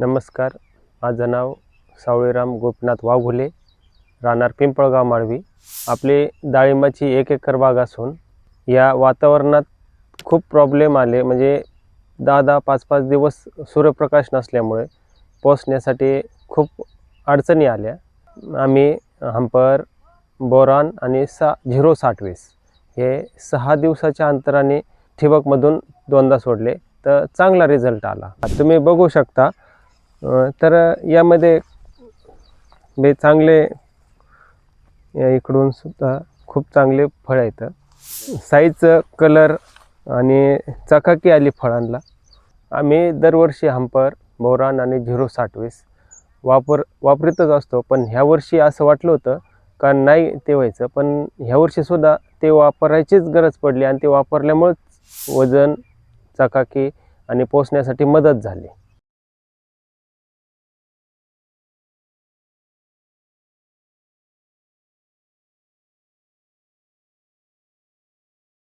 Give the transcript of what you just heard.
नमस्कार. माझं नाव सावळीराम गोपीनाथ वाघुले राहणार पिंपळगाव माळवी. आपली डाळिंबाची एक एकर बाग असून या वातावरणात खूप प्रॉब्लेम आले. म्हणजे दहा दहा पाच पाच दिवस सूर्यप्रकाश नसल्यामुळे पोचण्यासाठी खूप अडचणी आल्या. आम्ही हंपर बोरान आणि सा झिरो साठवीस हे सहा दिवसाच्या अंतराने ठिबकमधून दोनदा सोडले. तर चांगला रिझल्ट आला. तुम्ही बघू शकता तर यामध्ये बे चांगले या इकडून सुद्धा खूप चांगले फळ आहेत. साईज कलर आणि चकाकी आली फळांना. आम्ही दरवर्षी हंपर बोरान आणि झिरो साठवीस वापर वापरतच असतो. पण ह्या वर्षी असं वाटलं होतं का नाही ते व्हायचं. पण ह्या वर्षीसुद्धा ते वापरायचीच गरज पडली आणि ते वापरल्यामुळंच वजन चकाकी आणि पोचण्यासाठी मदत झाली.